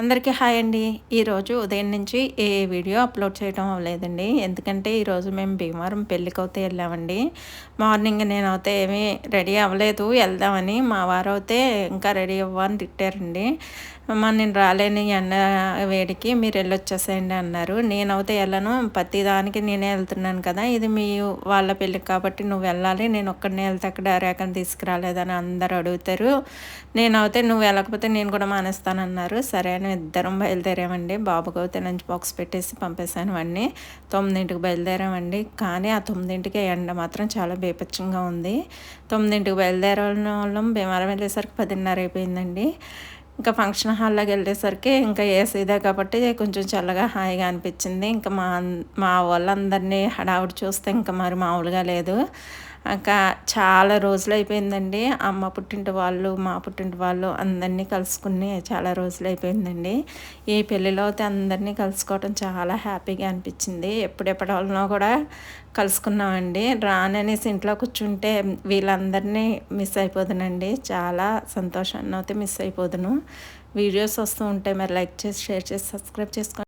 అందరికీ హాయ్ అండి. ఈరోజు ఉదయం నుంచి ఏ వీడియో అప్లోడ్ చేయడం అవ్వలేదండి. ఎందుకంటే ఈరోజు మేము భీమవరం పెళ్ళికి అయితే వెళ్ళామండి. మార్నింగ్ నేను అయితే ఏమీ రెడీ అవ్వలేదు. వెళ్దామని మా వారు అయితే ఇంకా రెడీ అవ్వని తిట్టారండి. అమ్మ నేను రాలేని. ఎండ వేడికి మీరు వెళ్ళొచ్చేసేయండి అన్నారు. నేనైతే వెళ్ళను. ప్రతి దానికి నేనే వెళ్తున్నాను కదా. ఇది మీ వాళ్ళ పెళ్ళికి కాబట్టి నువ్వు వెళ్ళాలి. నేను ఒక్కడినే వెళ్తే అక్కడ రేఖను తీసుకురాలేదని అందరు అడుగుతారు. నేనైతే నువ్వు వెళ్ళకపోతే నేను కూడా మానేస్తానన్నారు. సరే అని ఇద్దరం బయలుదేరామండి. బాబుకి అయితే లంచ్ బాక్స్ పెట్టేసి పంపేశాను అన్నీ తొమ్మిదింటికి బయలుదేరామండి. కానీ ఆ తొమ్మిదింటికి ఎండ మాత్రం చాలా బేపచ్చంగా ఉంది. తొమ్మిదింటికి బయలుదేరాలని వాళ్ళం. భీమవరం వెళ్ళేసరికి పదిన్నర అయిపోయిందండి. ఇంకా ఫంక్షన్ హాల్లోకి వెళ్ళేసరికి ఇంకా ఏసీదే కాబట్టి కొంచెం చల్లగా హాయిగా అనిపించింది. ఇంకా మా మా వాళ్ళందరినీ హడావుడి చూస్తే ఇంకా మరి మామూలుగా లేదు. ఇంకా చాలా రోజులు అయిపోయిందండి అమ్మ పుట్టింటి వాళ్ళు మా పుట్టింటి వాళ్ళు అందరినీ కలుసుకుని చాలా రోజులు అయిపోయిందండి ఈ పెళ్ళిలో అయితే అందరినీ కలుసుకోవటం చాలా హ్యాపీగా అనిపించింది. ఎప్పుడెప్పటిలో కూడా కలుసుకున్నామండి. రాననేసి ఇంట్లో కూర్చుంటే వీళ్ళందరినీ మిస్ అయిపోదునండి. చాలా సంతోషాన్ని అయితే మిస్ అయిపోదును. వీడియోస్ వస్తూ ఉంటే మరి లైక్ చేసి షేర్ చేసి సబ్స్క్రైబ్ చేసుకోండి.